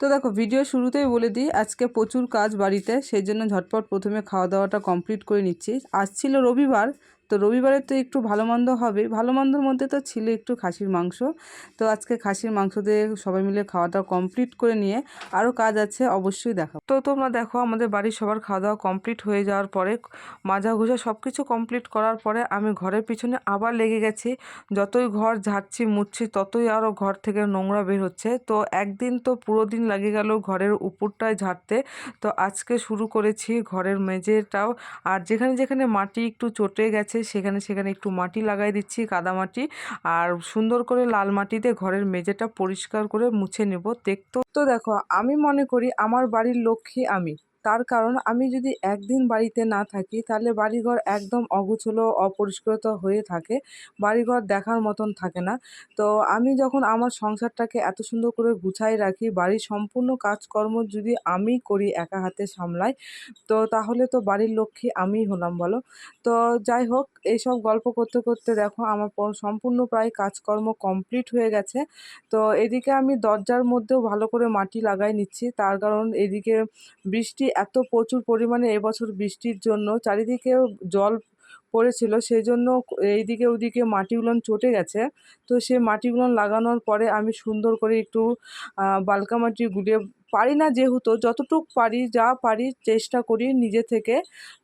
তো দেখো ভিডিও শুরুতেই বলে দিই, আজকে প্রচুর কাজ বাড়িতে, সেই জন্য ঝটপট প্রথমে খাওয়া দাওয়াটা কমপ্লিট করে নিচ্ছি। আজ ছিল রবিবার তো রবিবারে তো একটু ভালো মন্দ হবে। ভালো মন্দর মধ্যে তো ছিল একটু খাসির মাংস। তো আজকে খাসির মাংস দিয়ে সবাই মিলে খাওয়া দাওয়া কমপ্লিট করে নিয়ে আরও কাজ আছে, অবশ্যই দেখো তো তোমরা দেখো, আমাদের বাড়ির সবার খাওয়া দাওয়া কমপ্লিট হয়ে যাওয়ার পরে মাজা ঘুষা সব কিছু কমপ্লিট করার পরে আমি ঘরের পিছনে আবার লেগে গেছি। যতই ঘর ঝাড়ছি মুছছি ততই আরও ঘর থেকে নোংরা বের হচ্ছে। তো একদিন তো পুরো দিন লাগে গেল ঘরের উপরটায় ঝাড়তে। তো আজকে শুরু করেছি ঘরের মেঝেটাও। আর যেখানে যেখানে মাটি একটু চটে গেছে সেখানে সেখানে একটু মাটি লাগাই দিচ্ছি, কাদা মাটি। আর সুন্দর করে লাল মাটিতে ঘরের মেঝেটা পরিষ্কার করে মুছে নেব। দেখতো, তো দেখো, আমি মনে করি আমার বাড়ির লক্ষ্মী আমি। তার কারণ আমি যদি একদিন বাড়িতে না থাকি, তাহলে বাড়িঘর একদম অগুছলো, অপরিষ্কৃত হয়ে থাকে। বাড়িঘর দেখার মতন থাকে না। তো আমি যখন আমার সংসারটাকে এত সুন্দর করে গুছাই রাখি, বাড়ির সম্পূর্ণ কাজকর্ম যদি আমি করি একা হাতে সামলাই, তো তাহলে তো বাড়ির লক্ষ্মী আমিই হলাম, বলো। তো যাই হোক, এইসব গল্প করতে করতে দেখো, আমার সম্পূর্ণ প্রায় কাজকর্ম কমপ্লিট হয়ে গেছে। তো এদিকে আমি দরজার মধ্যেও ভালো করে মাটি লাগাই নিচ্ছি। তার কারণ এদিকে বৃষ্টি এত প্রচুর পরিমাণে এবছর বৃষ্টির জন্য চারিদিকে জল পড়েছিল সেই জন্য এইদিকে ওদিকে মাটিগুলো চটে গেছে। তো সে মাটিগুলো লাগানোর পরে আমি সুন্দর করে একটু বালকা মাটি গুলিয়ে, পারি না যেহেতু, যতটুক পারি যা পারি চেষ্টা করি নিজে থেকে।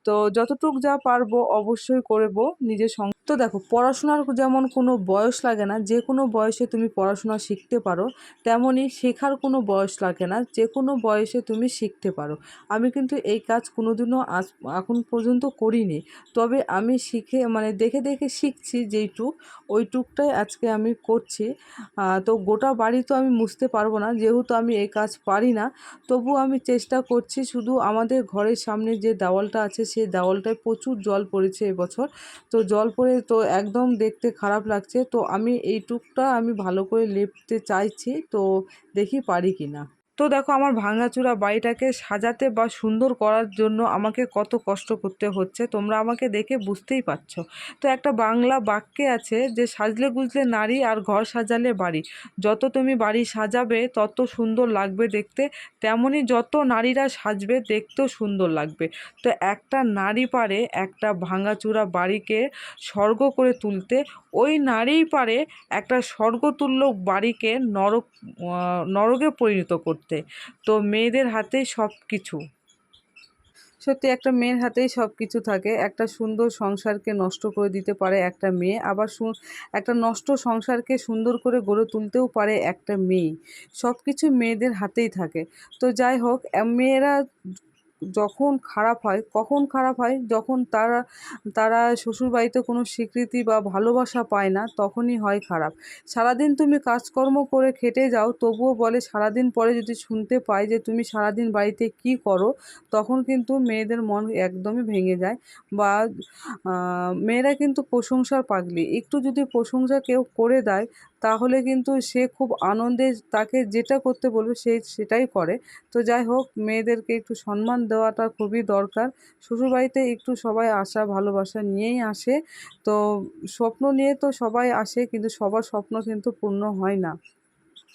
তো যতটুক যা পারব অবশ্যই করব নিজের সং তো দেখো, পড়াশোনার যেমন কোনো বয়স লাগে না, যে কোনো বয়সে তুমি পড়াশোনা শিখতে পারো, তেমনই শেখার কোনো বয়স লাগে না, যে কোনো বয়সে তুমি শিখতে পারো। আমি কিন্তু এই কাজ কোনোদিনও আজ, এখন পর্যন্ত করিনি। তবে আমি শিখে মানে দেখে দেখে শিখছি যেইটুক, ওইটুকটাই আজকে আমি করছি। তো গোটা বাড়ি তো আমি মুছতে পারব না, যেহেতু আমি এই কাজ পারি না, তবু আমি চেষ্টা করছি শুধু আমাদের ঘরের সামনে যে দেওয়ালটা আছে, সেই দেওয়ালটায় প্রচুর জল পড়েছে এবছর। তো জল পড়ে তো একদম দেখতে খারাপ লাগছে। তো আমি এইটুকটা আমি ভালো করে লেপতে চাইছি। তো দেখি পারি কি না তো দেখো আমার ভাঙাচুরা বাড়িটাকে সাজাতে বা সুন্দর করার জন্য আমাকে কত কষ্ট করতে হচ্ছে, তোমরা আমাকে দেখে বুঝতেই পারছ। তো একটা বাংলা বাক্যে আছে যে, সাজলে গুজলে নারী আর ঘর সাজালে বাড়ি। যত তুমি বাড়ি সাজাবে, তত সুন্দর লাগবে দেখতে। তেমনই যত নারীরা সাজবে, দেখতেও সুন্দর লাগবে। তো একটা নারী পারে একটা ভাঙাচুরা বাড়িকে স্বর্গ করে তুলতে, ওই নারীই পারে একটা স্বর্গতুল্য বাড়িকে নরক নরকে পরিণত করতে। তো মেয়েদের হাতেই সব কিছু সত্যি একটা মেয়ের হাতেই সব কিছু থাকে। একটা সুন্দর সংসারকে নষ্ট করে দিতে পারে একটা মেয়ে। আবার একটা নষ্ট সংসারকে সুন্দর করে গড়ে তুলতেও পারে একটা মেয়ে। সব কিছু মেয়েদের হাতেই থাকে। তো যাই হোক মেয়েরা যখন খারাপ হয়, কখন খারাপ হয়? যখন তারা তারা শ্বশুরবাড়িতে কোনো স্বীকৃতি বা ভালোবাসা পায় না, তখনই হয় খারাপ। সারাদিন তুমি কাজকর্ম করে খেটে যাও, তবুও বলে সারাদিন পরে যদি শুনতে পায় যে তুমি সারাদিন বাড়িতে কি করো, তখন কিন্তু মেয়েদের মন একদমই ভেঙে যায় বা মেয়েরা কিন্তু প্রশংসার পাগলি। একটু যদি প্রশংসা কেউ করে দেয় তাহলে কিন্তু সে খুব আনন্দে তাকে যেটা করতে বলবে সে সেটাই করে। তো যাই হোক, মেয়েদেরকে একটু সম্মান দেওয়াটা খুবই দরকার। শ্বশুরবাড়িতে একটু সবাই আসা ভালোবাসা নিয়েই আসে। তো স্বপ্ন নিয়ে তো সবাই আসে, কিন্তু সবার স্বপ্ন কিন্তু পূর্ণ হয় না।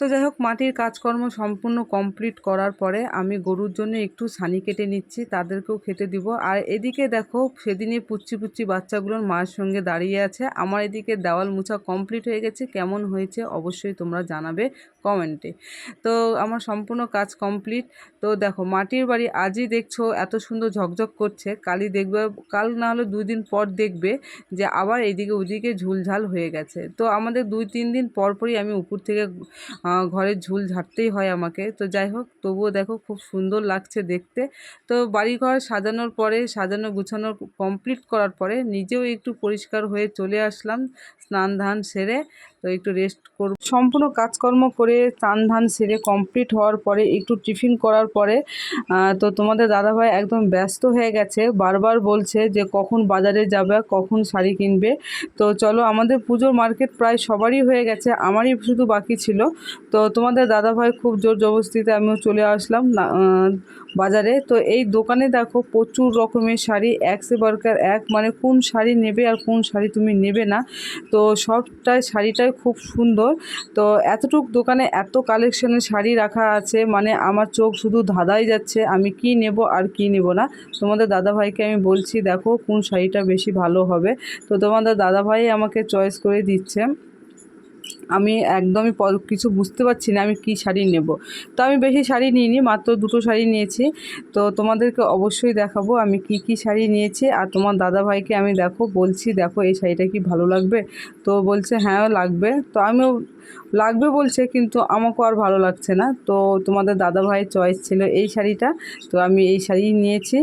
তো যাই হোক, মাটির কাজকর্ম সম্পূর্ণ কমপ্লিট করার পরে আমি গরুর জন্য একটু ছানি কেটে নিচ্ছি, তাদেরকেও খেতে দিব। আর এদিকে দেখো সেদিনে পুচ্ছি পুচ্ছি বাচ্চাগুলোর মায়ের সঙ্গে দাঁড়িয়ে আছে। আমার এদিকে দেওয়াল মুছা কমপ্লিট হয়ে গেছে। কেমন হয়েছে অবশ্যই তোমরা জানাবে। কমেন্টে। তো আমার সম্পূর্ণ কাজ কমপ্লিট। তো দেখো, মাটির বাড়ি আজই দেখছ এত সুন্দর ঝকঝক করছে। কালই দেখবে, কাল না হলে দুই দিন পর দেখবে যে আবার এদিকে ওদিকে ঝুলঝাল হয়ে গেছে। তো আমাদের দুই, তিন দিন পর পরই আমি উপর থেকে ঘরের ঝুল ঝাড়তেই হয় আমাকে। তো যাই হোক, তবুও দেখো খুব সুন্দর লাগছে দেখতে। তো বাড়িঘর সাজানোর পরে, সাজানো গুছানো কমপ্লিট করার পরে নিজেও একটু পরিষ্কার হয়ে চলে আসলাম স্নান ধান সেরে। তো একটু রেস্ট করব। সম্পূর্ণ কাজকর্ম করে চান ধান সেরে কমপ্লিট হওয়ার পরে একটু টিফিন করার পরে তো তোমাদের দাদাভাই একদম ব্যস্ত হয়ে গেছে। বারবার বলছে যে কখন বাজারে যাবে, কখন শাড়ি কিনবে। তো চলো আমাদের পুজোর মার্কেট প্রায় সবারই হয়ে গেছে, আমারই শুধু বাকি ছিল। তো তোমাদের দাদাভাই খুব জোর জবরদস্তিতে আমিও চলে আসলাম বাজারে। তো এই দোকানে দেখো প্রচুর রকমের শাড়ি, এক সে বারকার এক মানে কোন শাড়ি নেবে আর কোন শাড়ি তুমি নেবে না। তো সবটাই শাড়িটাই খুব সুন্দর। তো এতটুক দোকানে এত কালেকশনের শাড়ি রাখা আছে মানে আমার চোখ শুধু ধাঁধাই যাচ্ছে, আমি কি নেব আর কি নেব না? তোমাদের দাদাভাইকে আমি বলছি, দেখো কোন শাড়িটা বেশি ভালো হবে। তো তোমাদের দাদাভাই আমাকে চয়েস করে দিচ্ছে। আমি একদমই কিছু বুঝতে পারছি না আমি কি শাড়ি নেব। তো আমি বেশি শাড়ি নিইনি, মাত্র দুটো শাড়ি নিয়েছি। তো তোমাদেরকে অবশ্যই দেখাবো আমি কি কি শাড়ি নিয়েছি। আর তোমার দাদাভাইকে আমি দেখো, বলছি দেখো এই শাড়িটা কি ভালো লাগবে? তো বলছে হ্যাঁ লাগবে। তো আমিও, লাগবে বলছে কিন্তু আমাকেও আর ভালো লাগছে না। তো তোমাদের দাদা দাদাভাইয়ের চয়েস ছিল এই শাড়িটা, তো আমি এই শাড়ি নিয়েছি।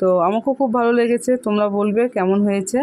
তো আমাকেও খুব ভালো লেগেছে, তোমরা বলবে কেমন হয়েছে।